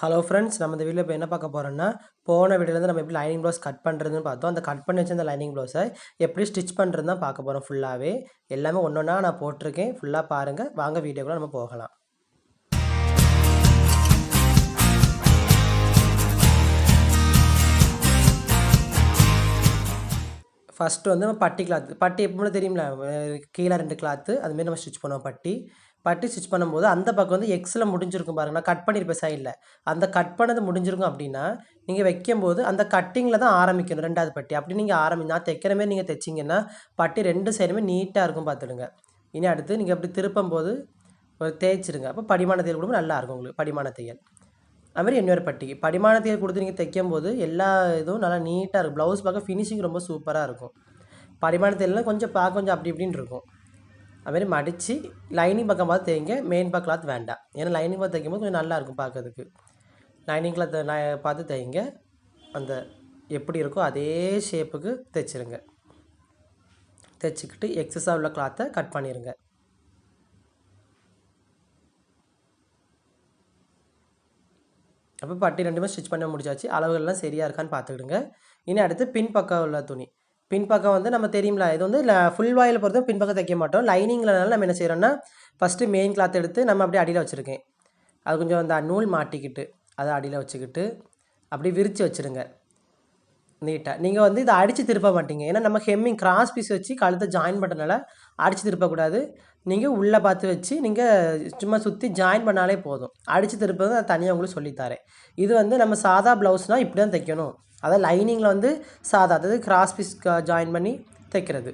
Hello friends நம்ம இந்த video இப்போ என்ன பார்க்க போகிறோம்னா போன வீடியோலேருந்து நம்ம எப்படி லைனிங் ப்ளவுஸ் கட் பண்ணுறதுன்னு பார்த்தோம். அந்த கட் பண்ணி வச்சிருந்த அந்த லைனிங் ப்ளவுஸை எப்படி ஸ்டிச் பண்ணுறது தான் பார்க்க போகிறோம் ஃபுல்லாகவே எல்லாமே ஒன்று ஒன்றா நான் போட்டிருக்கேன். ஃபுல்லாக பாருங்கள் வாங்க வீடியோக்குள்ள நம்ம போகலாம். ஃபஸ்ட்டு வந்து நம்ம பட்டி கிளாத்து பட்டி எப்பவுமே தெரியும்ல? கீழே ரெண்டு கிளாத்து அதுமாரி நம்ம ஸ்டிச் பண்ணுவோம் பட்டி. பட்டி ஸ்டிச் பண்ணும்போது அந்த பக்கம் வந்து எக்ஸில் முடிஞ்சிருக்கும் பாருங்க. நான் கட் பண்ணியிருப்பேன் சைடில் அந்த கட் பண்ணது முடிஞ்சிருக்கும் அப்படின்னா நீங்கள் வைக்கும்போது அந்த கட்டிங்கில் தான் ஆரம்பிக்கணும் ரெண்டாவது பட்டி. அப்படி நீங்கள் ஆரம்பி நான் தைக்கிற நீங்கள் தைச்சிங்கன்னா பட்டி ரெண்டு சைடுமே நீட்டாக இருக்கும் பார்த்துடுங்க இனி அடுத்து நீங்கள் அப்படி திருப்பும் போது ஒரு தேய்ச்சிருங்க அப்போ படிமான தையல் கொடுக்கும் நல்லாயிருக்கும் உங்களுக்கு படிமான தையல் அதுமாதிரி இன்னொரு பட்டிக்கு படிமான தையல் கொடுத்து நீங்கள் தைக்கும் போது எல்லா இதுவும் நல்லா நீட்டாக இருக்கும். ப்ளவுஸ் பார்க்க ஃபினிஷிங் ரொம்ப சூப்பராக இருக்கும். படிமான தையல்லாம் கொஞ்சம் பார்க்க கொஞ்சம் அப்படி இப்படின்னு இருக்கும். அதுமாரி மடித்து லைனிங் பக்கம் பார்த்து தைங்க மெயின் பக்கம் கிளாத் வேண்டாம். ஏன்னா லைனிங் பார்த்து தைக்கும் போது கொஞ்சம் நல்லா இருக்கும் பார்க்கறதுக்கு. லைனிங் கிளாத் பார்த்து தைங்க அந்த எப்படி இருக்கோ அதே ஷேப்புக்கு தைச்சிருங்க தைச்சிக்கிட்டு எக்ஸஸாக உள்ள கிளாத்தை கட் பண்ணிடுங்க அப்போ பட்டி ரெண்டுமே ஸ்டிச் பண்ண முடிச்சாச்சு அளவுகள்லாம் சரியாக இருக்கான்னு பார்த்துக்கிடுங்க. இனி அடுத்து பின் பக்கம் உள்ள துணி. பின்பக்கம் வந்து நம்ம தெரியும்ல இது வந்து ஃபுல் வாயில் பொறுத்த பின்பக்கம் தைக்க மாட்டோம். லைனிங்லனால நம்ம என்ன செய்கிறோன்னா ஃபஸ்ட்டு மெயின் கிளாத் எடுத்து நம்ம அப்படியே அடியில் வச்சுருக்கேன். அது கொஞ்சம் அந்த நூல் மாட்டிக்கிட்டு அதை அடியில் வச்சுக்கிட்டு அப்படி விரித்து வச்சுருங்க. நீட்டாக நீங்கள் வந்து இதை அடித்து திருப்ப மாட்டீங்க. ஏன்னா நம்ம ஹெம்மிங் கிராஸ் பீஸ் வச்சு கழுத்தை ஜாயின் பண்ணுறதுனால அடித்து திருப்பக்கூடாது. நீங்கள் உள்ளே பார்த்து வச்சு நீங்கள் சும்மா சுற்றி ஜாயின் பண்ணாலே போதும். அடித்து திருப்பது நான் தனியாக உங்களுக்கு சொல்லித்தரேன் இது வந்து நம்ம சாதா ப்ளவுஸ்னால் இப்படி தான் தைக்கணும். அதாவது லைனிங்கில் வந்து சாதா அதாவது கிராஸ் பீஸ் ஜாயின் பண்ணி தைக்கிறது.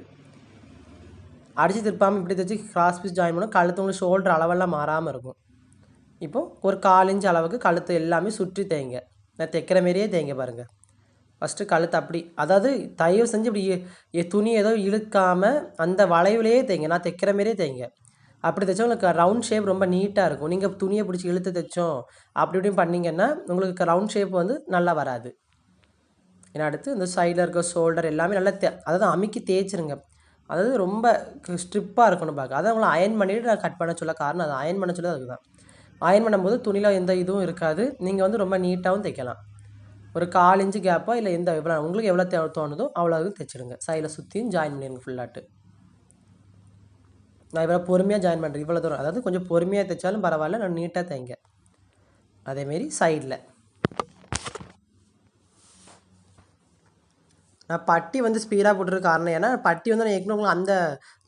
அடித்து திருப்பாமல் இப்படி தைச்சி கிராஸ் பீஸ் ஜாயின் பண்ணால் கழுத்து உங்களுக்கு ஷோல்டர் அளவெல்லாம் மாறாமல் இருக்கும். இப்போது ஒரு கால் இன்ச் அளவுக்கு கழுத்து எல்லாமே சுற்றி தேய்ங்க. நான் தைக்கிற மாரியே தேய்ங்க பாருங்கள் ஃபஸ்ட்டு கழுத்து அப்படி அதாவது தயவு செஞ்சு இப்படி துணி ஏதோ இழுக்காமல் அந்த வளைவுலேயே தேய்ங்க. நான் தைக்கிற மாரியே தேய்ங்க. அப்படி தைச்சா உங்களுக்கு ரவுண்ட் ஷேப் ரொம்ப நீட்டாக இருக்கும். நீங்கள் துணியை பிடிச்சி இழுத்து தைச்சோம் அப்படி இப்படின்னு பண்ணிங்கன்னா உங்களுக்கு ரவுண்ட் ஷேப் வந்து நல்லா வராது. ஏன்னா அடுத்து இந்த சைடில் இருக்க ஷோல்டர் எல்லாமே நல்லா தே அதாவது அமுக்கி தேய்ச்சிருங்க. அதாவது ரொம்ப ஸ்ட்ரிப்பாக இருக்கணும் பார்க்க. அதை உங்களை அயன் பண்ணிவிட்டு நான் கட் பண்ண சொல்ல காரணம் அதை. அயன் பண்ண சொல்ல அதுக்கு தான். அயன் பண்ணும்போது துணியில் எந்த இதுவும் இருக்காது. நீங்கள் வந்து ரொம்ப நீட்டாகவும் தைக்கலாம். ஒரு கால் இன்ச்சு கேப்போ இல்லை எந்த எவ்வளோ உங்களுக்கு எவ்வளோ தேவை தோணுதோ அவ்வளோ தைச்சிடுங்க. சைடில் சுற்றியும் ஜாயின் பண்ணிடுங்க ஃபுல்லாட்டு நான் இவ்வளோ பொறுமையாக ஜாயின் பண்ணுறேன் இவ்வளோ தூரம். அதாவது கொஞ்சம் பொறுமையாக தைச்சாலும் பரவாயில்ல நான் நீட்டாக தைங்க. அதேமாரி சைடில் நான் பட்டி வந்து ஸ்பீடாக போட்டுருக்க காரணம் ஏன்னா பட்டி வந்து நான் ஏற்கனவே உங்களுக்கு அந்த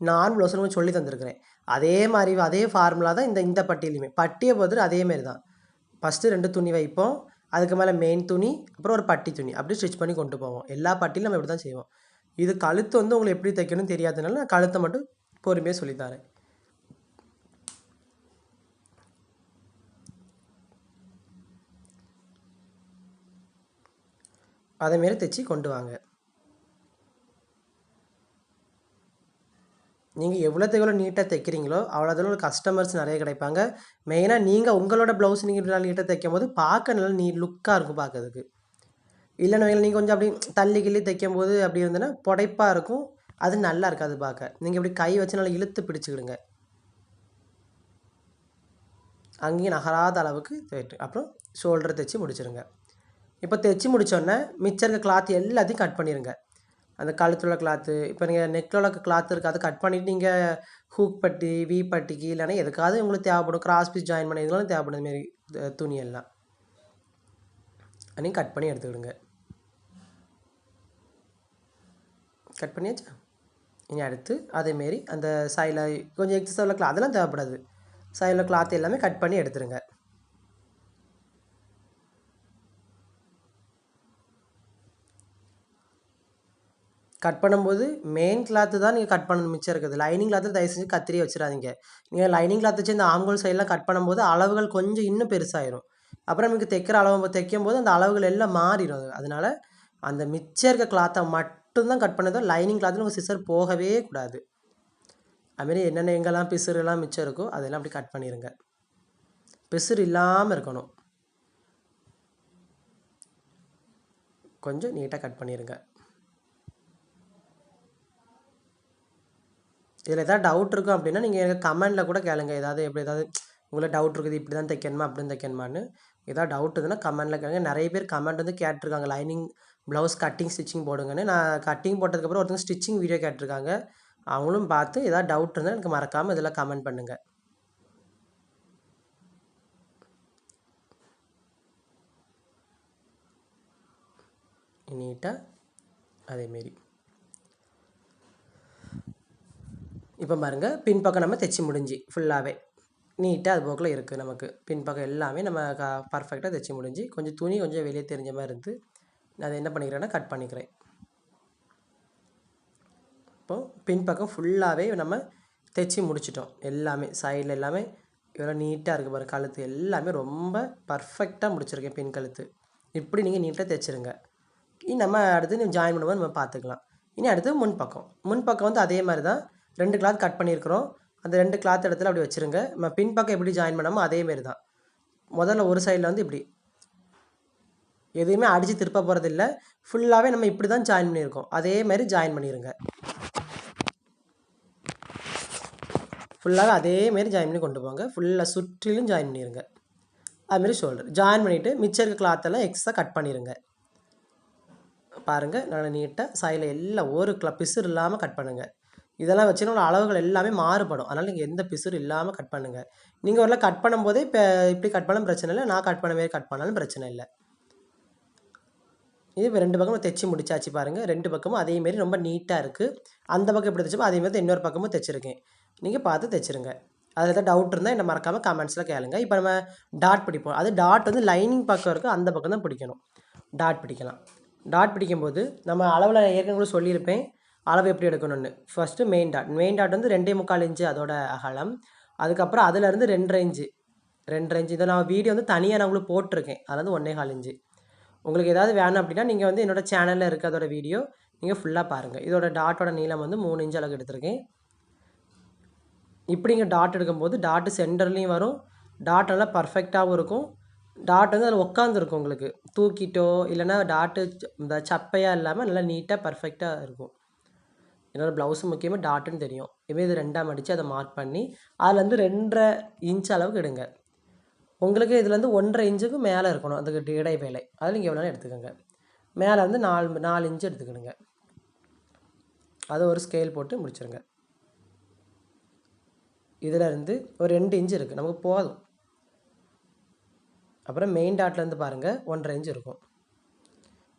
நார்மல் ப்ளவுஸில் சொல்லி தந்திருக்கிறேன். அதே மாதிரி அதே ஃபார்முலா தான் இந்த இந்த பட்டியிலையுமே பட்டியை பொறுத்து அதேமாரி தான். ஃபஸ்ட்டு ரெண்டு துணி வைப்போம். அதுக்கு மேலே மெயின் துணி அப்புறம் ஒரு பட்டி துணி. அப்படி ஸ்டிச் பண்ணி கொண்டு போவோம். எல்லா பட்டியிலும் நம்ம இப்படி தான் செய்வோம். இது கழுத்து வந்து உங்களுக்கு எப்படி தைக்கணும்னு தெரியாதனால நான் கழுத்தை மட்டும் பொறுமையாக சொல்லித்தரேன் அதேமாரி தைச்சி கொண்டு வாங்க. நீங்கள் எவ்வளோத்துக்கு எவ்வளோ நீட்டாக தைக்கிறீங்களோ அவ்வளோ தூரம் கஸ்டமர்ஸ் நிறைய கிடைப்பாங்க. மெயினாக நீங்கள் உங்களோட ப்ளவுஸ் நீங்கள் நல்லா நீட்டாக தைக்கும் போது பார்க்க நல்லா நீ லுக்காக இருக்கும் பார்க்கறதுக்கு. இல்லைன்னு நீங்கள் கொஞ்சம் அப்படி தள்ளி கிள்ளி தைக்கும் போது அப்படி இருந்ததுன்னா புடைப்பாக இருக்கும். அது நல்லா இருக்காது பார்க்க. நீங்கள் இப்படி கை வச்சு நல்லா இழுத்து பிடிச்சிக்கிடுங்க. அங்கேயும் நகராத அளவுக்கு தைட்டு. அப்புறம் ஷோல்டர் தைச்சி முடிச்சிருங்க. இப்போ தைச்சி முடித்தோடனே மிச்சம் இருக்க கிளாத் எல்லாத்தையும் கட் பண்ணிடுங்க அந்த கழுத்துல கிளாத்து இப்போ நீங்கள் நெக்கில் உள்ள கிளாத் இருக்குது அதை கட் பண்ணிவிட்டு நீங்கள் ஹூக் பட்டி வி பட்டிக்கு இல்லைன்னா எதுக்காவது உங்களுக்கு தேவைப்படும். கிராஸ் பீஸ் ஜாயின் பண்ண இதெல்லாம் தேவைப்படும். இதுமாரி துணி எல்லாம் அதையும் கட் பண்ணி எடுத்துக்கிடுங்க கட் பண்ணியாச்சா? இனி அடுத்து அதேமாரி அந்த சைடில் கொஞ்சம் எக்ஸஸ் உள்ள கிளாத் அதெல்லாம் தேவைப்படாது. சைடில் கிளாத் எல்லாமே கட் பண்ணி எடுத்துருங்க. கட் பண்ணும்போது மெயின் கிளாத்து தான் நீங்கள் கட் பண்ணணும் மிச்சம் இருக்குது. லைனிங் கிளாத்தில் தயவு செஞ்சு கத்திரியை வச்சிடாதீங்க. நீங்கள் லைனிங் கிளாத் வச்சு இந்த ஆம்கோல் சைடெலாம் கட் பண்ணும்போது அளவுகள் கொஞ்சம் இன்னும் பெருசாயிரும். அப்புறம் நமக்கு தைக்கிற அளவு தைக்கும் போது அந்த அளவுகள் எல்லாம் மாறிடும் அதனால் அந்த மிச்சம் இருக்க கிளாத்தை மட்டும்தான் கட் பண்ணதோ லைனிங் கிளாத்தில் உங்கள் சிசர் போகவே கூடாது. அதுமாரி என்னென்ன எங்கெல்லாம் பிசுறுலாம் மிச்சம் இருக்கோ அதெல்லாம் அப்படி கட் பண்ணிடுங்க பிசுறு இல்லாமல் இருக்கணும். கொஞ்சம் நீட்டாக கட் பண்ணிடுங்க இதில் ஏதாவது டவுட் இருக்கும் அப்படின்னா நீங்கள் எனக்கு கமெண்டில் கூட கேளுங்க. ஏதாவது எப்படி ஏதாவது உங்களை டவுட் இருக்குது இப்படி தான் தைக்கணுமா அப்படின்னு தைக்கணுமான்னு ஏதாவது டவுட் இருந்ததுன்னா கமெண்டில் கேளுங்க. நிறைய பேர் கமெண்ட் வந்து கேட்டிருக்காங்க. லைனிங் ப்ளவுஸ் கட்டிங் ஸ்டிச்சிங் போடுங்கன்னு. நான் கட்டிங் போட்டதுக்கப்புறம் ஒருத்தங்க ஸ்டிச்சிங் வீடியோ கேட்டிருக்காங்க. அவங்களும் பார்த்து ஏதாவது டவுட் இருந்தால் எனக்கு மறக்காமல் இதில் கமெண்ட் பண்ணுங்கள் நீட்டாக அதேமாரி. இப்போ பாருங்கள் பின்பக்கம் நம்ம தைச்சி முடிஞ்சு ஃபுல்லாகவே நீட்டாக அது போக்கில் இருக்குது நமக்கு. பின்பக்கம் எல்லாமே நம்ம க பர்ஃபெக்டாக தைச்சி முடிஞ்சு கொஞ்சம் துணி கொஞ்சம் வெளியே தெரிஞ்ச மாதிரி இருந்து நான் அதை என்ன பண்ணிக்கிறேன்னா கட் பண்ணிக்கிறேன். இப்போது பின்பக்கம் ஃபுல்லாகவே நம்ம தைச்சி முடிச்சிட்டோம். எல்லாமே சைடில் எல்லாமே இவ்வளோ நீட்டாக இருக்குது பாருங்கள் கழுத்து எல்லாமே ரொம்ப பர்ஃபெக்டாக முடிச்சிருக்கேன் பின் கழுத்து. இப்படி நீங்கள் நீட்டாக தைச்சிருங்க. இனி நம்ம அடுத்து நீ ஜாயின் பண்ணும்போது நம்ம பார்த்துக்கலாம். இனி அடுத்து முன்பக்கம். முன்பக்கம் வந்து அதே மாதிரி தான். ரெண்டு கிளாத் கட் பண்ணியிருக்கிறோம். அந்த ரெண்டு கிளாத் இடத்துல அப்படி வச்சுருங்க. நம்ம பின்பக்கம் எப்படி ஜாயின் பண்ணாமல் அதேமாரி தான். முதல்ல ஒரு சைடில் வந்து இப்படி. எதுவுமே அடித்து திருப்ப போகிறது இல்லை. ஃபுல்லாகவே நம்ம இப்படி தான் ஜாயின் பண்ணியிருக்கோம். அதே மாதிரி ஜாயின் பண்ணிடுங்க ஃபுல்லாக அதேமாரி ஜாயின் பண்ணி கொண்டு போங்க. ஃபுல்லாக சுற்றிலும் ஜாயின் பண்ணிடுங்க அதுமாரி ஷோல்டர் ஜாயின் பண்ணிவிட்டு மிச்சம் இருக்க கிளாத்தெல்லாம் எக்ஸ்ட்ரா கட் பண்ணிடுங்க பாருங்கள் நல்லா நீட்டாக சைடில் எல்லாம் ஒரு கிளா பிசுறு இல்லாமல் கட் பண்ணுங்கள் இதெல்லாம் வச்சுன்னா அளவுகள் எல்லாமே மாறுபடும். அதனால் நீங்கள் எந்த பிசுறு இல்லாமல் கட் பண்ணுங்கள் நீங்கள் ஒரு கட் பண்ணும்போதே இப்போ இப்படி கட் பண்ணாலும் பிரச்சனை இல்லை நான் கட் பண்ண மாரி கட் பண்ணாலும் பிரச்சனை இல்லை. இது இப்போ ரெண்டு பக்கமும் தைச்சி முடிச்சாச்சு பாருங்கள் ரெண்டு பக்கமும் அதேமாரி ரொம்ப நீட்டாக இருக்குது அந்த பக்கம் எப்படி தைச்சோமோ அதே மாதிரி இன்னொரு பக்கமும் தைச்சிருக்கேன். நீங்கள் பார்த்து தைச்சிருங்க. அதில் ஏதாவது டவுட் இருந்தால் என்ன மறக்காமல் கமெண்ட்ஸில் கேளுங்க. இப்போ நம்ம டாட் பிடிப்போம். அது டாட் வந்து லைனிங் பக்கம் இருக்குது அந்த பக்கம் தான் பிடிக்கணும். டாட் பிடிக்கலாம். டாட் பிடிக்கும்போது நம்ம அளவில் ஏற்கனவே சொல்லியிருப்பேன். அளவு எப்படி எடுக்கணும்னு? First main dot main dot வந்து ரெண்டே முக்கால் இன்ச்சு அதோட அகலம். அதுக்கப்புறம் அதுலேருந்து ரெண்டரை இன்ச்சு ரெண்டரை இன்ச்சு இதை நான் வீடியோ வந்து தனியாக நான் உங்களுக்கு போட்டிருக்கேன். அதாவது வந்து ஒன்றே கால் இன்ச்சு. உங்களுக்கு ஏதாவது வேணும் அப்படின்னா நீங்கள் வந்து என்னோடய சேனலில் இருக்க அதோட வீடியோ நீங்கள் ஃபுல்லாக பாருங்கள் இதோட டாட்டோட நீளம் வந்து மூணு இன்ச்சு அளவுக்கு எடுத்திருக்கேன். இப்படி இங்கே டாட் எடுக்கும்போது டாட்டு சென்டர்லேயும் வரும். டாட் நல்லா பர்ஃபெக்டாகவும் இருக்கும். டாட் வந்து அதில் உட்காந்துருக்கும் உங்களுக்கு. தூக்கிட்டோ இல்லைன்னா டாட்டு இந்த சப்பையாக இல்லாமல் நல்லா நீட்டாக பர்ஃபெக்டாக இருக்கும். என்னோடய ப்ளவுஸு முக்கியமாக டாட்டுன்னு தெரியும். இதே இது ரெண்டாம் அடித்து அதை மார்க் பண்ணி அதுலேருந்து ரெண்டரை இன்ச் அளவுக்கு எடுங்க. உங்களுக்கு இதுலேருந்து ஒன்றரை இன்ச்சுக்கு மேலே இருக்கணும். அதுக்கு இடை வேலை அதில் நீங்கள் எவ்வளோ எடுத்துக்கோங்க. மேலே வந்து நாலு நாலு இன்ச்சு எடுத்துக்கிடுங்க. அதை ஒரு ஸ்கேல் போட்டு முடிச்சிருங்க. இதில் இருந்து ஒரு ரெண்டு இன்ச்சு இருக்குது நமக்கு போதும். அப்புறம் மெயின் டாட்லேருந்து பாருங்கள் ஒன்றரை இன்ச்சு இருக்கும்.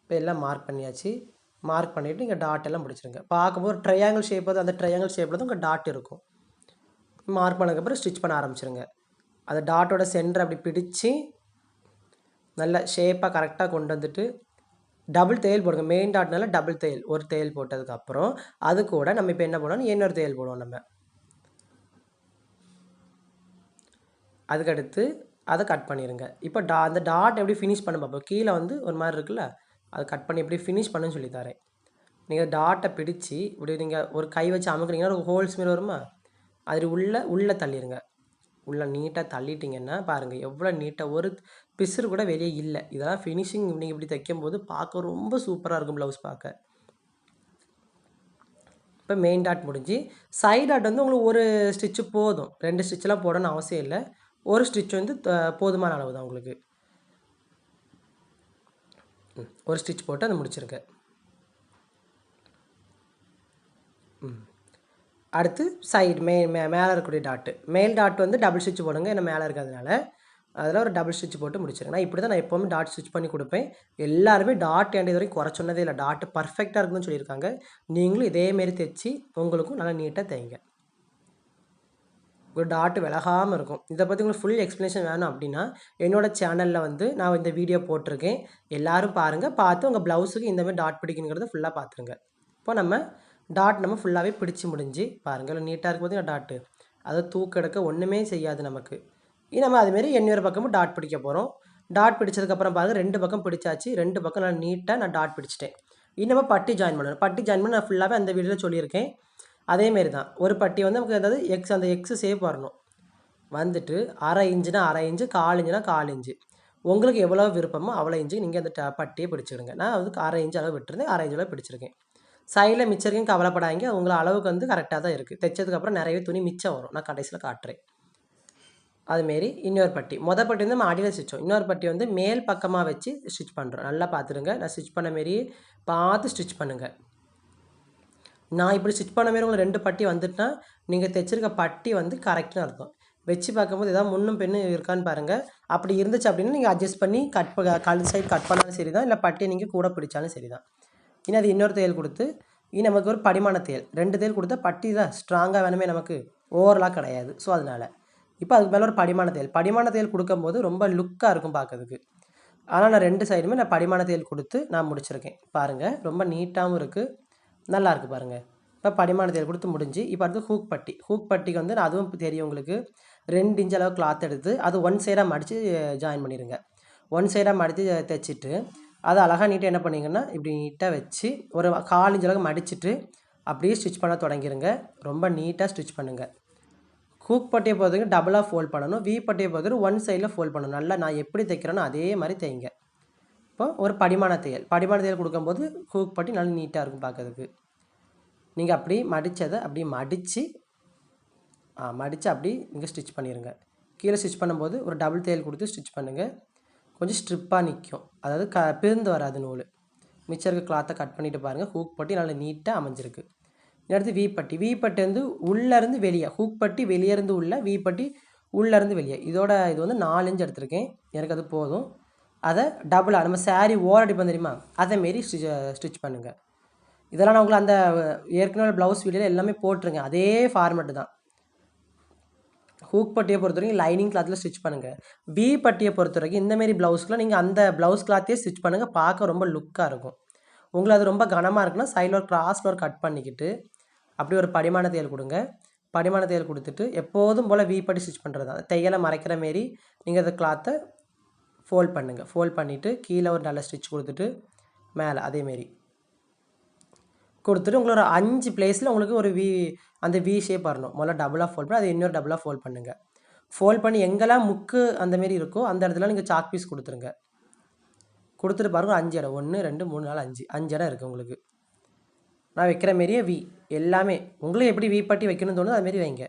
இப்போ எல்லாம் மார்க் பண்ணியாச்சு. மார்க் பண்ணிவிட்டு இங்கே டாட் எல்லாம் முடிச்சிருங்க. பார்க்கும்போது ஒரு ட்ரையாங்கிள் ஷேப் வந்து அந்த ட்ரையாங்கிள் ஷேப்பில் தான் உங்கள் டாட் இருக்கும். மார்க் பண்ணதுக்கப்புறம் ஸ்டிச் பண்ண ஆரம்பிச்சிருங்க. அந்த டாட்டோட சென்டர் அப்படி பிடிச்சி நல்ல ஷேப்பாக கரெக்டாக கொண்டு வந்துட்டு டபுள் தேயல் போடுங்க. மெயின் டாட்னால டபுள் தேயல் ஒரு தையல் போட்டதுக்கப்புறம் அது கூட நம்ம இப்போ என்ன பண்ணுவோம் இன்னொரு தையல் போடுவோம் நம்ம. அதுக்கடுத்து அதை கட் பண்ணிடுங்க இப்போ டா அந்த டாட் எப்படி ஃபினிஷ் பண்ண பார்ப்போம். கீழே வந்து ஒரு மாதிரி இருக்குல்ல? அதை கட் பண்ணி எப்படி ஃபினிஷ் பண்ணுன்னு சொல்லித்தரேன் நீங்கள் டாட்டை பிடிச்சி இப்படி நீங்கள் ஒரு கை வச்சு அமுக்குறீங்கன்னா ஒரு ஹோல்ஸ் மாரி வருமா? அது உள்ளே உள்ளே தள்ளிடுங்க உள்ளே நீட்டாக தள்ளிட்டிங்கன்னா பாருங்கள் எவ்வளோ நீட்டாக ஒரு பிசுறு கூட வெளியே இல்லை. இதெல்லாம் ஃபினிஷிங் நீங்கள் இப்படி தைக்கும்போது பார்க்க ரொம்ப சூப்பராக இருக்கும் ப்ளவுஸ் பார்க்க. இப்போ மெயின் டாட் முடிஞ்சு சைட் டாட் வந்து உங்களுக்கு ஒரு ஸ்டிச்சு போதும். ரெண்டு ஸ்டிச்செலாம் போடணும்னு அவசியம் இல்லை. ஒரு ஸ்டிச் வந்து த- போதுமான அளவு தான் உங்களுக்கு. ஒரு ஸ்டிச் போட்டு அதை முடிச்சிருங்க. ம். அடுத்து சைடு மே மே மேலே இருக்கக்கூடிய டாட்டு மேல் டாட் வந்து டபுள் ஸ்டிச் போடுங்க ஏன்னா மேலே இருக்கிறதுனால அதில் ஒரு டபுள் ஸ்டிச் போட்டு முடிச்சிருங்க. நான் இப்படி தான் நான் எப்போவுமே டாட் ஸ்டிச் பண்ணி கொடுப்பேன். எல்லாருமே டாட் ஏன் இது வரைக்கும் குறை சொன்னதே இல்லை டாட்டு பர்ஃபெக்டாக இருக்குன்னு சொல்லியிருக்காங்க. நீங்களும் இதேமாரி தைச்சி உங்களுக்கும் நல்லா நீட்டாக தைங்க ஒரு டாட்டு விலகாமல் இருக்கும். இதை பற்றி உங்களுக்கு ஃபுல் எக்ஸ்ப்ளனேஷன் வேணும் அப்படின்னா என்னோடய சேனலில் வந்து நான் இந்த வீடியோ போட்டிருக்கேன். எல்லாரும் பாருங்கள் பார்த்து உங்கள் ப்ளவுஸுக்கு இந்தமாதிரி டாட் பிடிக்கணுங்கிறத ஃபுல்லாக பார்த்துருங்க. இப்போ நம்ம டாட் நம்ம ஃபுல்லாகவே பிடிச்சி முடிஞ்சு பாருங்கள் நீட்டாக இருக்கும் பார்த்தீங்கன்னா டாட்டு அதை தூக்கெடுக்க ஒன்றுமே செய்யாது நமக்கு. இனி நம்ம அதுமாரி இன்னொரு பக்கமும் டாட் பிடிக்க போகிறோம் டாட் பிடிச்சதுக்கப்புறம் பாருங்கள் ரெண்டு பக்கம் பிடிச்சாச்சு. ரெண்டு பக்கம் நான் நீட்டாக நான் டாட் பிடிச்சிட்டேன். இனி நம்ம பட்டி ஜாயின் பண்ணணும். பட்டி ஜாயின் பண்ணி நான் ஃபுல்லாகவே அந்த வீடியோவில் சொல்லியிருக்கேன். அதேமாரி தான் ஒரு பட்டி வந்து நமக்கு அதாவது எக்ஸ் அந்த எக்ஸு சேவ் வரணும். வந்துட்டு அரை இன்ச்சுனா அரை இன்ச்சு கால் இன்ச்சுனா கால் இன்ச்சு. உங்களுக்கு எவ்வளோ விருப்பமோ அவ்வளோ இன்ச்சு நீங்கள் அந்த ட- பட்டியை பிடிச்சிடுங்க. நான் வந்து அரை இன்ச்சு அளவு விட்டுருந்தேன். அரை இன்ச்சு அளவு பிடிச்சிருக்கேன். சைடில் மிச்சருக்கும் கவலைப்படாங்க கவலைப்படாதீங்க. உங்களை அளவுக்கு வந்து கரெக்டாக தான் இருக்குது தைச்சதுக்கப்புறம் நிறைய துணி மிச்சம் வரும். நான் கடைசியில் காட்டுறேன். அதுமாரி இன்னொரு பட்டி. மொதல் பட்டி வந்து நம்ம அடியில் ஸ்டிச்சோம் இன்னொரு பட்டி வந்து மேல் பக்கமாக வச்சு ஸ்டிச் பண்ணுறோம் நல்லா பார்த்துருங்க நான் ஸ்டிச் பண்ண மாரி பார்த்து ஸ்டிச் பண்ணுங்கள் நான் இப்படி ஸ்டிச் பண்ண மாரி உங்களுக்கு ரெண்டு பட்டி வந்துட்டுனா நீங்கள் தைச்சிருக்க பட்டி வந்து கரெக்டாக இருக்கும் வச்சு பார்க்கும்போது எதாவது முன்னும் பெண்ணும் இருக்கான்னு பாருங்கள் அப்படி இருந்துச்சு அப்படின்னா நீங்கள் அட்ஜஸ்ட் பண்ணி கட் கல் சைடு கட் பண்ணாலும் சரி தான் இல்லை பட்டியை நீங்கள் கூட பிடிச்சாலும் சரி தான் இனி அது இன்னொரு தையல் கொடுத்து இனி நமக்கு ஒரு படிமான தையல். ரெண்டு தையல் கொடுத்தா பட்டி தான் ஸ்ட்ராங்காக வேணுமே நமக்கு ஓவரலாக கிடையாது. ஸோ அதனால். இப்போ அதுக்கு மேலே ஒரு படிமான தையல். படிமான தையல் கொடுக்கும்போது ரொம்ப லுக்காக இருக்கும் பார்க்கறதுக்கு. ஆனால் நான் ரெண்டு சைடுமே நான் படிமான தையல் கொடுத்து நான் முடிச்சிருக்கேன். பாருங்கள் ரொம்ப நீட்டாகவும் இருக்குது நல்லா இருக்குது பாருங்கள் இப்போ படிமான தையல் கொடுத்து முடிஞ்சு இப்போ அடுத்து ஹூக் பட்டி. ஹூக் பட்டிக்கு வந்து அதுவும் தெரியும் உங்களுக்கு ரெண்டு இன்ச் அளவு கிளாத் எடுத்து அது ஒன் சைடாக மடித்து ஜாயின் பண்ணிடுங்க ஒன் சைடாக மடித்து தைச்சிட்டு அதை அழகாக நீட்டாக என்ன பண்ணிங்கன்னா இப்படி நீட்டாக வச்சு ஒரு கால் இன்ச் அளவுக்கு மடிச்சிட்டு அப்படியே ஸ்டிச் பண்ண தொடங்கிருங்க. ரொம்ப நீட்டாக ஸ்டிச் பண்ணுங்கள் ஹூக் பட்டியை பொறுத்தவரைக்கும் டபுளாக ஃபோல்ட் பண்ணணும். வி பட்டியை பொறுத்தவரைக்கும் ஒன் சைடில் ஃபோல்ட் பண்ணணும். நல்லா நான் எப்படி தைக்கிறேனோ அதே மாதிரி தைங்க. இப்போ ஒரு படிமான தையல். படிமான தையல் கொடுக்கும்போது ஹூக் பட்டி நல்லா நீட்டாக இருக்கும் பார்க்கறதுக்கு. நீங்கள் அப்படி மடித்ததை அப்படி மடித்து ஆ மடித்து அப்படி நீங்கள் ஸ்டிச் பண்ணிடுங்க கீழே ஸ்டிச் பண்ணும்போது ஒரு டபுள் தையல் கொடுத்து ஸ்டிச் பண்ணுங்கள் கொஞ்சம் ஸ்ட்ரிப்பாக நிற்கும் அதாவது க பிரிந்து வராது நூல். மிச்சம் இருக்க கிளாத்தை கட் பண்ணிவிட்டு பாருங்கள் ஹூக் பட்டி நல்லா நீட்டாக அமைஞ்சிருக்கு. அடுத்து வி பட்டி. வி பட்டி வந்து உள்ளேருந்து வெளியே. ஹூக் பட்டி வெளியேருந்து உள்ளே வி பட்டி உள்ளேருந்து வெளியே. இதோட இது வந்து நாலு இன்ச் எடுத்திருக்கேன். எனக்கு அது போதும். அதை டபுளாக நம்ம சாரீ ஓர அடிப்போம் தெரியுமா? அதேமாரி ஸ்டிச் ஸ்டிச் பண்ணுங்கள் இதெல்லாம் நான் உங்களுக்கு அந்த ஏற்கனவே ப்ளவுஸ் வீடியோவில் எல்லாமே போட்டிருங்க அதே ஃபார்மெட்டு தான். ஹூக் பட்டியை பொறுத்த வரைக்கும் லைனிங் கிளாத்தில் ஸ்டிச் பண்ணுங்கள் பி பட்டியை பொறுத்த வரைக்கும் இந்தமாரி ப்ளவுஸ்க்குலாம் நீங்கள் அந்த ப்ளவுஸ் கிளாத்தையே ஸ்டிச் பண்ணுங்கள் பார்க்க ரொம்ப லுக்காக இருக்கும். உங்களுக்கு அது ரொம்ப கனமாக இருக்குன்னா சைடில் ஒரு கிராஸில் ஒரு கட் பண்ணிக்கிட்டு அப்படி ஒரு படிமான தேல் கொடுங்க. படிமான தேல் கொடுத்துட்டு எப்போதும் போல் வி பட்டி ஸ்டிச் பண்ணுறது தான் தையலை மறைக்கிற மாரி நீங்கள் அந்த கிளாத்தை ஃபோல்ட் பண்ணுங்கள் ஃபோல்ட் பண்ணிவிட்டு கீழே ஒரு நல்ல ஸ்டிச் கொடுத்துட்டு மேலே அதேமாரி கொடுத்துட்டு உங்களோட அஞ்சு பிளேஸில் உங்களுக்கு ஒரு வி அந்த வி ஷேப் வரணும். முதல்ல டபுளாக ஃபோல்ட் பண்ணி அதை இன்னொரு டபுளாக ஃபோல்ட் பண்ணுங்கள் ஃபோல்ட் பண்ணி எங்கெல்லாம் முக்கு அந்தமாரி இருக்கோ அந்த இடத்துல நீங்கள் சாக் பீஸ் கொடுத்துருங்க. கொடுத்துட்டு பாருங்கள் அஞ்சு இடம். ஒன்று ரெண்டு மூணு நாலு அஞ்சு. அஞ்சு இடம் இருக்குது உங்களுக்கு. நான் வைக்கிற மாரியே வி எல்லாமே. உங்களுக்கு எப்படி வி பட்டி வைக்கணும்னு தோணுதோ அதுமாரி வைங்க.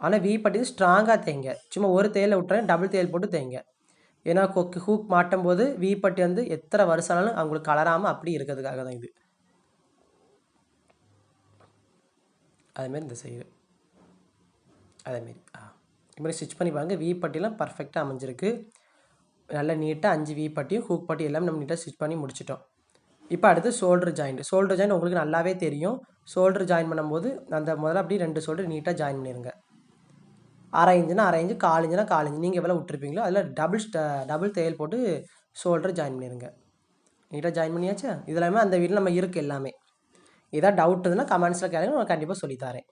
ஆனால் வி பட்டி ஸ்ட்ராங்காக தேங்க சும்மா ஒரு தேயில விட்டுறேன் டபுள் தேயில் போட்டு தேங்க ஏன்னா கொக்கு ஹூக் மாட்டும் போது வி பட்டி வந்து எத்தனை வருஷம் ஆனாலும் அவங்களுக்கு கலராமல் அப்படி இருக்கிறதுக்காக தான் இது. அதேமாரி இந்த சைடு அதேமாரி ஆ. இதுமாதிரி ஸ்டிச் பண்ணி பாருங்கள் வி பட்டிலாம் பர்ஃபெக்டாக அமைஞ்சிருக்கு. நல்லா நீட்டாக அஞ்சு வி பட்டியும் ஹூக் பட்டி எல்லாமே நம்ம நீட்டாக ஸ்டிச் பண்ணி முடிச்சிட்டோம். இப்போ அடுத்து ஷோல்டர் ஜாயிண்ட் ஷோல்டர் ஜாயிண்ட் உங்களுக்கு நல்லாவே தெரியும். ஷோல்டர் ஜாயின் பண்ணும்போது அந்த முதல்ல அப்படியே ரெண்டு ஷோல்டர் நீட்டாக ஜாயின் பண்ணிடுங்க அரை அரைஞ்சு அரை இன்ச்சு நீங்கள் எவ்வளோ விட்டுருப்பீங்களோ அதில் டபுள் டபுள் தையல் போட்டு ஷோல்டர் ஜாயின் பண்ணிடுங்க நீட்டாக ஜாயின் பண்ணியாச்சா? இது எல்லாமே அந்த வீட்டில் நம்ம இருக்குது எல்லாமே. ஏதாவது டவுட் இருந்ததுன்னா கமெண்ட்ஸில் கேளுங்க நான் கண்டிப்பாக சொல்லித்தரேன்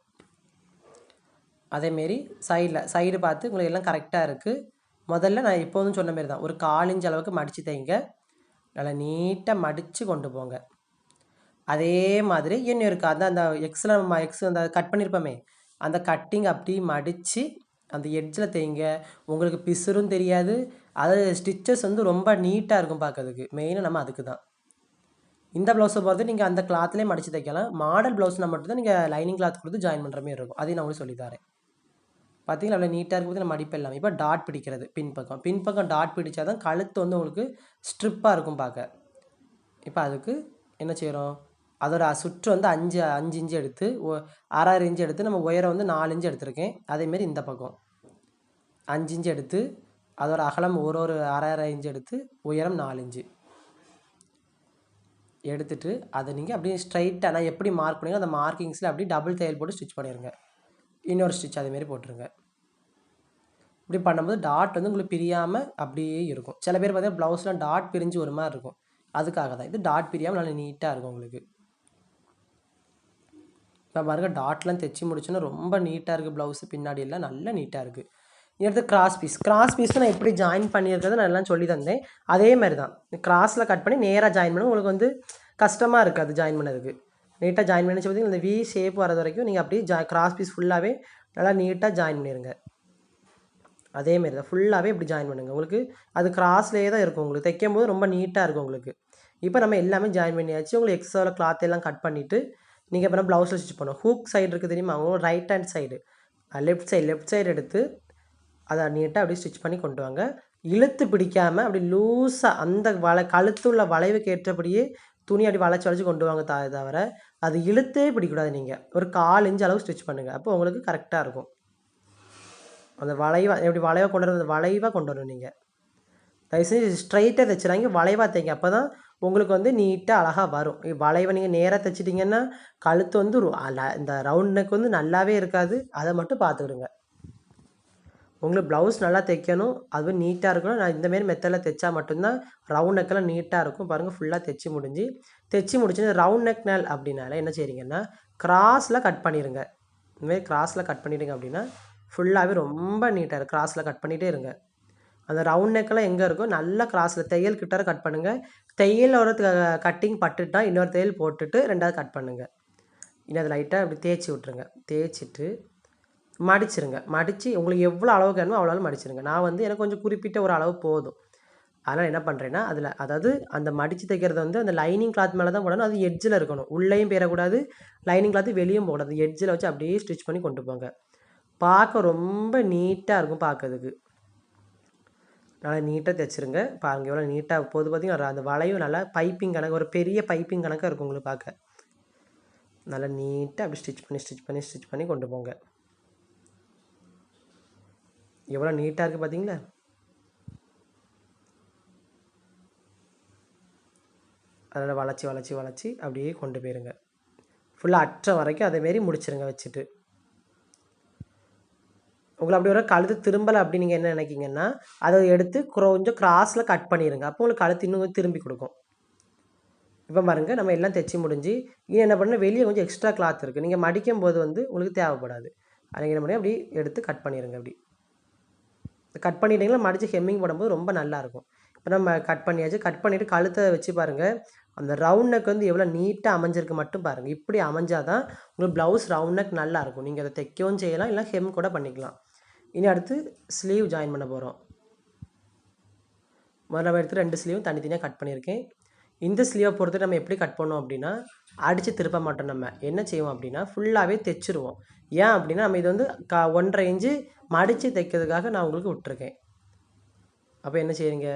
அதேமாரி சைடில் சைடு பார்த்து உங்களுக்கு எல்லாம் கரெக்டாக இருக்குது முதல்ல நான் இப்போதும் சொன்ன மாரி தான் ஒரு கால் அளவுக்கு மடித்து தைங்க நல்லா நீட்டாக மடித்து கொண்டு போங்க. அதே மாதிரி இன்னும் இருக்குது அந்த அந்த எக்ஸில் நம்ம எக்ஸ் அந்த கட் பண்ணியிருப்போமே அந்த கட்டிங் அப்படி மடித்து அந்த எட்ஜில் தைங்க உங்களுக்கு பிசுறும் தெரியாது. அது ஸ்டிச்சஸ் வந்து ரொம்ப நீட்டாக இருக்கும் பார்க்கறதுக்கு மெயினாக நம்ம அதுக்கு தான் இந்த ப்ளவுஸை பொறுத்து நீங்கள் அந்த கிளாத்லேயே மடித்து தைக்கலாம். மாடல் ப்ளவுஸ்னால் மட்டும்தான் நீங்கள் லைனிங் கிளாத் கொடுத்து ஜாயின் பண்ணுற மாதிரி இருக்கும். அதையும் நான் உங்களுக்கு சொல்லித்தரேன் பார்த்தீங்களா அவ்வளோ நீட்டாக இருக்கும் போது மடிப்பு எல்லாமே இப்போ டாட் பிடிக்கிறது பின்பக்கம். பின்பக்கம் டாட் பிடிச்சா தான் கழுத்து வந்து உங்களுக்கு ஸ்ட்ரிப்பாக இருக்கும் பார்க்க இப்போ அதுக்கு என்ன செய்கிறோம் அதோட சுற்று வந்து அஞ்சு அஞ்சு இன்ச்சு எடுத்து ஓ அரை இன்ச்சு எடுத்து நம்ம உயரம் வந்து நாலு இன்ச்சு எடுத்திருக்கேன். அதேமாரி இந்த பக்கம். அஞ்சு இன்ச்சு எடுத்து அதோட அகலம் ஒரு ஒரு அரை அரை இன்ச்சு எடுத்து உயரம் நாலு இன்ச்சு. எடுத்துட்டு அதை நீங்கள் அப்படியே ஸ்ட்ரைட்டாக நான் எப்படி மார்க் பண்ணுங்க அந்த மார்க்கிங்ஸில் அப்படியே டபுள் தையல் போட்டு ஸ்டிச் பண்ணிடுங்க இன்னொரு ஸ்டிச் அதேமாரி போட்டுருங்க. இப்படி பண்ணும்போது டாட் வந்து உங்களுக்கு பிரியாமல் அப்படியே இருக்கும். சில பேர் பார்த்தீங்கன்னா ப்ளவுஸ்லாம் டாட் பிரிஞ்சு ஒரு மாதிரி இருக்கும். அதுக்காக தான். இது டாட் பிரியாமல் நல்லா நீட்டாக இருக்கும் உங்களுக்கு. இப்போ பாருங்க டாட்லாம் தைச்சி முடிச்சோன்னா ரொம்ப நீட்டாக இருக்குது ப்ளவுஸு பின்னாடி எல்லாம். நல்லா நீட்டாக இருக்குது அடுத்து கிராஸ் பீஸ் கிராஸ் பீஸ் நான் எப்படி ஜாயின் பண்ணியிருக்கிறது நான் எல்லாம் சொல்லி தந்தேன். அதே மாதிரி தான். கிராஸில் கட் பண்ணி நேராக ஜாயின் பண்ண உங்களுக்கு வந்து கஷ்டமாக இருக்காது ஜாயின் பண்ணதுக்கு. நீட்டாக ஜாயின் பண்ணி பார்த்தீங்கன்னா இந்த வி ஷேப் வரது வரைக்கும் நீங்கள் அப்படியே ஜா கிராஸ் பீஸ் ஃபுல்லாகவே நல்லா நீட்டாக ஜாயின் பண்ணிடுங்க அதேமாரி தான். ஃபுல்லாகவே இப்படி ஜாயின் பண்ணுங்கள் உங்களுக்கு அது கிராஸ்லேயே தான் இருக்கும். உங்களுக்கு தைக்கும் போது ரொம்ப நீட்டாக இருக்கும் உங்களுக்கு. இப்போ நம்ம எல்லாமே ஜாயின் பண்ணியாச்சு. உங்களுக்கு எக்ஸ்ட்ராவில் கிளாத் எல்லாம் கட் பண்ணிவிட்டு நீங்கள் இப்போ ப்ளவுஸில் ஸ்டிச் பண்ணணும். ஹூக் சைடு இருக்குது தெரியுமா? அவங்க right hand side left side left side எடுத்து அதை நீட்டாக அப்படியே ஸ்டிச் பண்ணி கொண்டு வாங்க. இழுத்து பிடிக்காமல் அப்படி லூஸாக அந்த வளை கழுத்துள்ள வளைவுக்கு ஏற்றபடியே துணி அப்படி வளைச்சி வளைச்சி கொண்டு வாங்க தா தவிர அது இழுத்தே பிடிக்கக்கூடாது நீங்கள் ஒரு கால் இன்ச் அளவு ஸ்டிச் பண்ணுங்கள் அப்போ உங்களுக்கு கரெக்டாக இருக்கும். அந்த வளைவாக எப்படி வளைவாக கொண்டு வரது வளைவாக கொண்டு வரணும் நீங்கள் தயவுசெஞ்சு ஸ்ட்ரைட்டாக தைச்சிடாங்க வளைவாக தைங்க. அப்போ தான் உங்களுக்கு வந்து நீட்டாக அழகாக வரும். வளைவை நீங்கள் நேராக தைச்சிட்டிங்கன்னா கழுத்து வந்து இந்த ரவுண்ட் நெக் வந்து நல்லாவே இருக்காது. அதை மட்டும் பார்த்துக்கிடுங்க. உங்களுக்கு ப்ளவுஸ் நல்லா தைக்கணும். அதுவும் நீட்டாக இருக்கணும். நான் இந்தமாரி மெத்தடில் தைச்சா மட்டும்தான் ரவுண்ட் நெக்கெல்லாம் நீட்டாக இருக்கும். பாருங்கள் ஃபுல்லாக தைச்சி முடிஞ்சு. தைச்சி முடிச்சு ரவுண்ட் நெக் நெல் அப்படின்னால என்ன செய்றீங்கன்னா கிராஸில் கட் பண்ணிடுங்க இந்தமாரி கிராஸில் கட் பண்ணிடுங்க அப்படின்னா ஃபுல்லாகவே ரொம்ப நீட்டாக இருக்கும் கிராஸில் கட் பண்ணிகிட்டே இருங்க. அந்த ரவுண்ட் நெக்கெல்லாம் எங்கே இருக்கோ நல்லா கிராஸில் தையல் கிட்டார கட் பண்ணுங்கள் தையல் ஒரு கட்டிங் பட்டுட்டா இன்னொரு தையல் போட்டுட்டு ரெண்டாவது கட் பண்ணுங்கள் இன்னும் அதை லைட்டாக அப்படி தேய்ச்சி விட்ருங்க தேய்ச்சிட்டு மடிச்சிருங்க. மடித்து உங்களுக்கு எவ்வளோ அளவுக்கு வேணுமோ அவ்வளோ மடிச்சிருங்க. நான் வந்து எனக்கு கொஞ்சம் குறிப்பிட்ட ஒரு அளவு போதும். அதனால் என்ன பண்ணுறேன்னா அதில் அதாவது அந்த மடித்து தைக்கிறது வந்து அந்த லைனிங் கிளாத் மேலே தான் போடணும். அது எட்ஜில் இருக்கணும். உள்ளேயும் போயிடக்கூடாது லைனிங் கிளாத் வெளியும் போடாது எட்ஜில் வச்சு அப்படியே ஸ்டிச் பண்ணி கொண்டு போங்க. பார்க்க ரொம்ப நீட்டாக இருக்கும் பார்க்கறதுக்கு. நல்லா நீட்டாக தைச்சிருங்க. பாருங்கள் எவ்வளோ நீட்டாக போது பார்த்தீங்கன்னா அந்த வளையும் நல்லா பைப்பிங் கணக்கு ஒரு பெரிய பைப்பிங் கணக்காக இருக்கும் உங்களுக்கு பார்க்க. நல்லா நீட்டாக அப்படி ஸ்டிச் பண்ணி ஸ்டிச் பண்ணி ஸ்டிச் பண்ணி கொண்டு போங்க. எவ்வளோ நீட்டாக இருக்குது பார்த்தீங்களா அதில் வளைச்சி வளைச்சி வளைச்சி அப்படியே கொண்டு போயிருங்க. ஃபுல்லாக அற்ற வரைக்கும் அதேமாரி முடிச்சிருங்க வச்சுட்டு. உங்களை அப்படி வர கழுத்து திரும்பலை அப்படி நீங்கள் என்ன நினைக்கிங்கன்னா அதை எடுத்து கொஞ்சம் கிராஸில் கட் பண்ணிடுங்க அப்போ உங்களுக்கு கழுத்து இன்னும் கொஞ்சம் திரும்பி கொடுக்கும். இப்போ பாருங்க நம்ம எல்லாம் தைச்சி முடிஞ்சு இனி என்ன பண்ணணும்? வெளியே கொஞ்சம் எக்ஸ்ட்ரா கிளாத் இருக்குது நீங்கள் மடிக்கும் போது வந்து உங்களுக்கு தேவைப்படாது. அதை என்ன பண்ணி அப்படி எடுத்து கட் பண்ணிடுங்க அப்படி. கட் பண்ணிட்டீங்களா மடித்து ஹெம்மிங் போடும்போது ரொம்ப நல்லாயிருக்கும். இப்போ நம்ம கட் பண்ணியாச்சு கட் பண்ணிவிட்டு கழுத்தை வச்சு பாருங்கள் அந்த ரவுண்ட் நெக் வந்து எவ்வளோ நீட்டாக அமைஞ்சிருக்கு மட்டும் பாருங்கள் இப்படி அமைஞ்சாதான் உங்களுக்கு ப்ளவுஸ் ரவுண்ட் நெக் நல்லாயிருக்கும். நீங்கள் அதை தைக்கவும் செய்யலாம் இல்லை ஹெம் கூட பண்ணிக்கலாம். இனி அடுத்து ஸ்லீவ் ஜாயின் பண்ண போகிறோம் முதல்ல எடுத்து ரெண்டு ஸ்லீவும் தனித்தனியாக கட் பண்ணியிருக்கேன். இந்த ஸ்லீவை பொறுத்து நம்ம எப்படி கட் பண்ணோம் அப்படின்னா அடித்து திருப்ப மாட்டோம் நம்ம. என்ன செய்வோம் அப்படின்னா ஃபுல்லாகவே தைச்சிருவோம். ஏன் அப்படின்னா நம்ம இது வந்து கா ஒன்றரை இன்ச்சு மடித்து தைக்கிறதுக்காக நான் உங்களுக்கு விட்டுருக்கேன். அப்போ என்ன செய்றீங்க?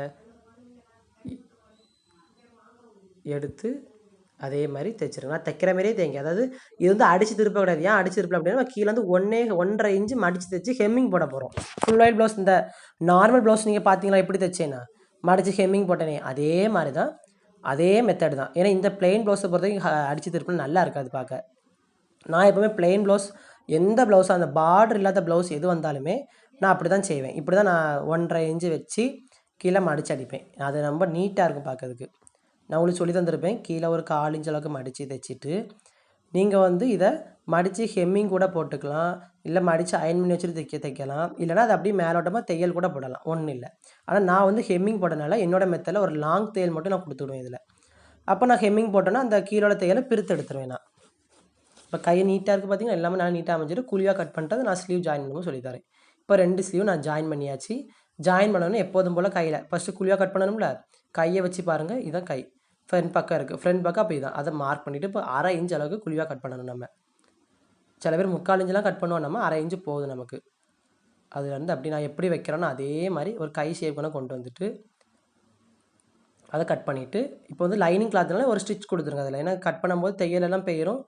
எடுத்து அதே மாதிரி தைச்சிருங்க. நான் தைக்கிற மாதிரியே தைங்க. அதாவது இது வந்து அடித்து திருப்ப கூடாது. ஏன் அடித்து திருப்பல அப்படின்னா நம்ம கீழே வந்து ஒன்றே ஒன்றரை இன்ச்சு மடித்து தைச்சு ஹெம்மிங் போட போகிறோம் ஃபுல் ஒயிட் ப்ளவுஸ் இந்த நார்மல் ப்ளவுஸ் நீங்கள் பார்த்தீங்களா எப்படி தைச்சேன்னா? மடித்து ஹெம்மிங் போட்டேனே அதே மாதிரி தான் அதே மெத்தட் தான். ஏன்னா இந்த பிளெயின் ப்ளவுஸை பொறுத்த வரைக்கும் அடித்து திருப்பினா நல்லா இருக்காது பார்க்க. நான் எப்போவுமே பிளெயின் ப்ளவுஸ் எந்த ப்ளவுஸாக அந்த பார்டர் இல்லாத ப்ளவுஸ் எது வந்தாலுமே நான் அப்படி தான் செய்வேன். இப்படி தான் நான் ஒன்றரை இன்ச்சு வச்சு கீழே மடித்து அடிப்பேன். அது ரொம்ப நீட்டாக இருக்கும் பார்க்கறதுக்கு. நான் உங்களுக்கு சொல்லி தந்திருப்பேன். கீழே ஒரு கால் இன்ச் அளவுக்கு மடித்து தைச்சிட்டு நீங்கள் வந்து இதை மடித்து ஹெம்மிங் கூட போட்டுக்கலாம். இல்லை மடித்து அயன் பண்ணி வச்சுட்டு தைக்க தைக்கலாம். இல்லைனா அது அப்படியே மேலோட்டமாக தையல் கூட போடலாம். ஒன்றும் இல்லை. ஆனால் நான் வந்து ஹெம்மிங் போட்டனால என்னோடய மெத்தில் ஒரு லாங் தையல் மட்டும் நான் கொடுத்துடுவேன் இதில். அப்போ நான் ஹெம்மிங் போட்டேன்னா அந்த கீழோட தையலை பிரித்து எடுத்துருவேன் நான். இப்போ கை நீட்டாக இருக்குது பார்த்தீங்கன்னா எல்லாமே நான் நீட்டாக அமைஞ்சிட்டு குழியாக கட் பண்ணிட்டு நான் ஸ்லீவ் ஜாயின் பண்ணும்போது சொல்லித்தரேன் இப்போ ரெண்டு ஸ்லீவ் நான் ஜாயின் பண்ணியாச்சு. ஜாயின் பண்ணணும் எப்போதும் போல் கையில். ஃபஸ்ட்டு குழியாக கட் பண்ணணும்ல? கையை வச்சு பாருங்கள் இதுதான் கை. ஃப்ரண்ட் பக்கம் இருக்குது ஃப்ரண்ட் பக்கம் அப்படி தான் அதை மார்க் பண்ணிவிட்டு இப்போ அரை இன்ச் அளவுக்கு குழிவாக கட் பண்ணணும் நம்ம. சில பேர் முக்கால் இன்ச்செலாம் கட் பண்ணுவோம் நம்ம. அரை இன்ச்சு போகுது நமக்கு. அது வந்து அப்படி நான் எப்படி வைக்கிறேனோ அதே மாதிரி ஒரு கை ஷேப் பண்ண கொண்டு வந்துட்டு அதை கட் பண்ணிவிட்டு இப்போ வந்து லைனிங் கிளாத்னால ஒரு ஸ்டிச் கொடுத்துருங்க அதில். ஏன்னா கட் பண்ணும்போது தையல் எல்லாம் பெயரும்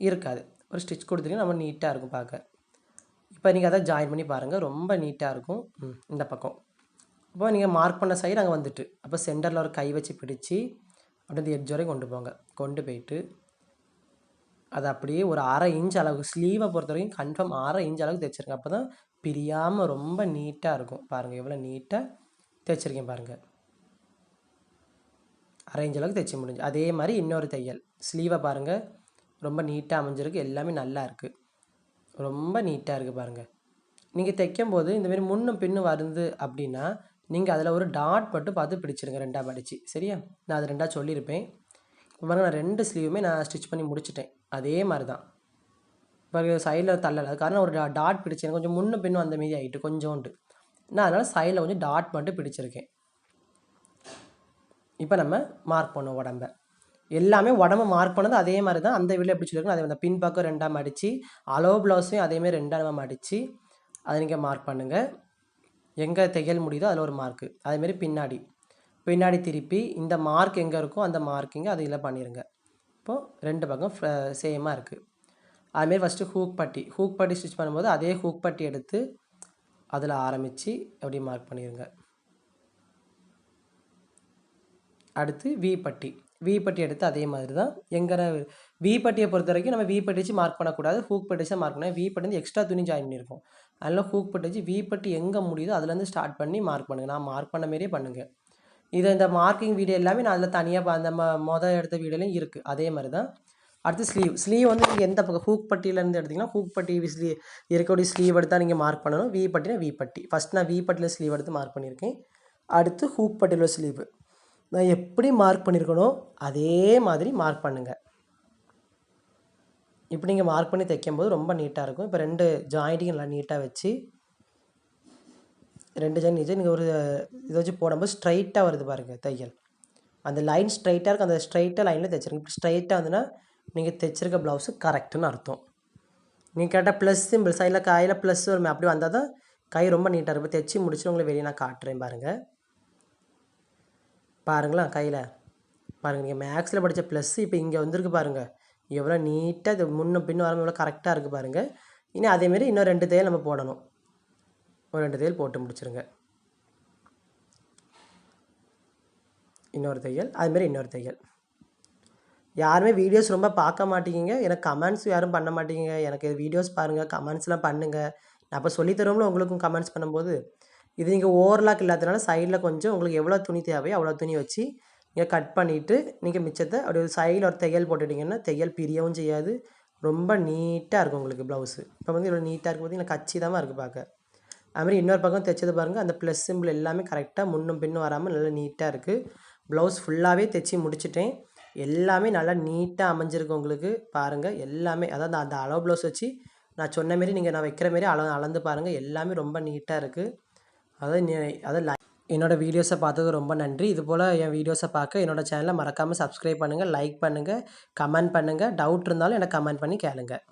இருக்காது. ஒரு ஸ்டிச் கொடுத்துருங்க நம்ம நீட்டாக இருக்கும் பார்க்க. இப்போ நீங்கள் அதை ஜாயின் பண்ணி பாருங்கள் ரொம்ப நீட்டாக இருக்கும். ம், இந்த பக்கம். அப்போ நீங்கள் மார்க் பண்ண சைடு அங்கே வந்துட்டு. அப்போ சென்டரில் ஒரு கை வச்சு பிடிச்சி அப்படியே எட்ஜ் வரையும் கொண்டு போங்க. கொண்டு போயிட்டு அது அப்படியே ஒரு அரை இன்ச் அளவுக்கு ஸ்லீவை பொறுத்த வரைக்கும் கன்ஃபார்ம் அரை இன்ச் அளவுக்கு தைச்சிருங்க அப்போ தான் பிரியாமல் ரொம்ப நீட்டாக இருக்கும். பாருங்கள் எவ்வளோ நீட்டாக தைச்சிருக்கேன் பாருங்கள் அரை இன்ச் அளவுக்கு தைச்சி முடிஞ்சு அதே மாதிரி இன்னொரு தையல். ஸ்லீவை பாருங்கள் ரொம்ப நீட்டாக அமைஞ்சிருக்கு. எல்லாமே நல்லா இருக்குது ரொம்ப நீட்டாக இருக்குது பாருங்கள் நீங்கள் தைக்கும் போது இந்தமாரி முன்னும் பின்னும் வருது அப்படின்னா நீங்கள் அதில் ஒரு டாட் மட்டும் பார்த்து பிடிச்சிருங்க ரெண்டாக படித்து சரியா? நான் அது ரெண்டாக சொல்லியிருப்பேன். இப்போ பாருங்கள் நான் ரெண்டு ஸ்லீவுமே நான் ஸ்டிச் பண்ணி முடிச்சிட்டேன். அதே மாதிரி தான் இப்போ சைடில் தள்ளலை. அது காரணம் ஒரு டாட் பிடிச்சேன் கொஞ்சம் முன்னும் பின்னும் அந்த மீதி ஆகிட்டு கொஞ்சோண்டு. நான் அதனால் சைடில் கொஞ்சம் டாட் மட்டும் பிடிச்சிருக்கேன். இப்போ நம்ம மார்க் பண்ணுவோம் உடம்ப. எல்லாமே உடம்பு மார்க் பண்ணது அதே மாதிரி தான் அந்த வீடியோ எப்படி சொல்லியிருக்கோம் அதே அந்த பின் பக்கம் ரெண்டாக மடித்து அலோ ப்ளவுஸையும் அதேமாதிரி ரெண்டாக நம்ம மடித்து அதை நீங்கள் மார்க் பண்ணுங்கள் எங்கே தையல் முடியுதோ அதில் ஒரு மார்க்கு அதேமாரி பின்னாடி. பின்னாடி திருப்பி இந்த மார்க் எங்கே இருக்கோ அந்த மார்க்கிங்கை அதில் பண்ணிடுங்க இப்போது ரெண்டு பக்கம் சேமாக இருக்குது அதுமாரி ஃபஸ்ட்டு ஹூக் பட்டி. ஹூக் பட்டி ஸ்டிச் பண்ணும்போது அதே ஹூக் பட்டி எடுத்து அதில் ஆரம்பித்து அப்படி மார்க் பண்ணிடுங்க அடுத்து வி பட்டி. வி பட்டி எடுத்து அதே மாதிரி தான் எங்கே வி பட்டியை பொறுத்த வரைக்கும் நம்ம வி பட்டி வச்சு மார்க் பண்ணக்கூடாது. ஹூக் பட்டி வச்சு மார்க் பண்ணால் வி பட்டி வந்து எக்ஸ்ட்ரா துணி ஜாயின் பண்ணியிருக்கோம். அதனால் ஹூக் பட்டி வச்சு வி பட்டி எங்கே முடியுதோ அதுலேருந்து ஸ்டார்ட் பண்ணி மார்க் பண்ணுங்கள் நான் மார்க் பண்ண மாரியே பண்ணுங்கள் இதை இந்த மார்க்கிங் வீடியோ எல்லாமே நான் அதில் தனியாக அந்த ம மொதல் எடுத்த வீடியோலையும் இருக்குது அதே மாதிரி தான் அடுத்து ஸ்லீவ் ஸ்லீவ் வந்து நீங்கள் எந்த பக்கம் ஹூக் பட்டியிலேருந்து எடுத்திங்கன்னா ஹூக் பட்டி ஸ்லீ இருக்கக்கூடிய ஸ்லீவ் எடுத்தால் நீங்கள் மார்க் பண்ணணும். வி பட்டினா வி பட்டி. ஃபஸ்ட் நான் வி பட்டியில் ஸ்லீவ் எடுத்து மார்க் பண்ணியிருக்கேன். அடுத்து ஹூக் பட்டியில் ஸ்லீவ் நான் எப்படி மார்க் பண்ணியிருக்கணும் அதே மாதிரி மார்க் பண்ணுங்கள் இப்படி நீங்கள் மார்க் பண்ணி தைக்கும்போது ரொம்ப நீட்டாக இருக்கும். இப்போ ரெண்டு ஜாயிண்டிங் நல்லா நீட்டாக வச்சு ரெண்டு ஜாயின் வச்சு நீங்கள் ஒரு இதை வச்சு போடும்போது ஸ்ட்ரைட்டாக வருது பாருங்கள் தையல். அந்த லைன் ஸ்ட்ரைட்டாக இருக்குது அந்த ஸ்ட்ரைட்டாக லைனில் தைச்சிருங்க. இப்படி ஸ்ட்ரைட்டாக வந்துன்னா நீங்கள் தைச்சிருக்க ப்ளவுஸு கரெக்டுன்னு அர்த்தம். நீங்கள் கேட்டால் ப்ளஸ் சிம்பிள் சைடில் கையில் ப்ளஸ் வருமே அப்படி வந்தால் தான் கை ரொம்ப நீட்டாக இருக்கும். தைச்சி முடிச்சு உங்களை வெளியே நான் காட்டுறேன் பாருங்கள் பாருங்களேன் கையில். பாருங்கள் நீங்கள் மேக்ஸில் படித்த ப்ளஸ் இப்போ இங்கே வந்திருக்கு பாருங்கள் எவ்வளோ நீட்டாக இது முன்ன பின்னும் வராமல் எவ்வளோ கரெக்டாக இருக்குது பாருங்கள் இனி அதேமாரி இன்னும் ரெண்டு தையல் நம்ம போடணும். ஒரு ரெண்டு தையல் போட்டு முடிச்சுருங்க. இன்னொரு தையல் அதுமாரி இன்னொரு தையல் யாருமே வீடியோஸ் ரொம்ப பார்க்க மாட்டேங்கிங்க. எனக்கு கமெண்ட்ஸ் யாரும் பண்ண மாட்டேங்கிங்க. எனக்கு வீடியோஸ் பாருங்கள் கமெண்ட்ஸ்லாம் பண்ணுங்கள் நான் அப்போ சொல்லித்தரோம்ல உங்களுக்கும் கமெண்ட்ஸ் பண்ணும்போது. இது நீங்கள் ஓவர்லாக் இல்லாததுனால சைடில் கொஞ்சம் உங்களுக்கு எவ்வளோ துணி தேவையோ அவ்வளோ துணி வச்சு நீங்கள் கட் பண்ணிவிட்டு நீங்கள் மிச்சத்தை அப்படி ஒரு சைடில் ஒரு தையல் போட்டுட்டிங்கன்னா தையல் பிரியவும் செய்யாது. ரொம்ப நீட்டாக இருக்கும் உங்களுக்கு ப்ளவுஸு இப்போ வந்து இவ்வளோ நீட்டாக இருக்கும் பார்த்தீங்கன்னா கச்சிதமாக இருக்குது பார்க்க. அதுமாதிரி இன்னொரு பக்கம் தைச்சது பாருங்கள் அந்த ப்ளஸ் சிம்பிள் எல்லாமே கரெக்டாக முன்னும் பின்னும் வராமல் நல்லா நீட்டாக இருக்குது ப்ளவுஸ் ஃபுல்லாகவே தைச்சி முடிச்சிட்டேன். எல்லாமே நல்லா நீட்டாக அமைஞ்சிருக்கு உங்களுக்கு பாருங்கள் எல்லாமே அதாவது அந்த அளவு ப்ளவுஸ் வச்சு நான் சொன்ன மாரி நீங்கள் நான் வைக்கிற மாரி அள அளந்து பாருங்கள் எல்லாமே ரொம்ப நீட்டாக இருக்குது அதாவது நீ அதாவது என்னோடய வீடியோஸை பார்த்தது ரொம்ப நன்றி. இது போல் என் வீடியோஸை பார்க்க என்னோடய சேனலை மறக்காமல் சப்ஸ்கிரைப் பண்ணுங்கள் லைக் பண்ணுங்கள் கமெண்ட் பண்ணுங்கள் டவுட் இருந்தாலும் எனக்கு கமெண்ட் பண்ணி கேளுங்கள்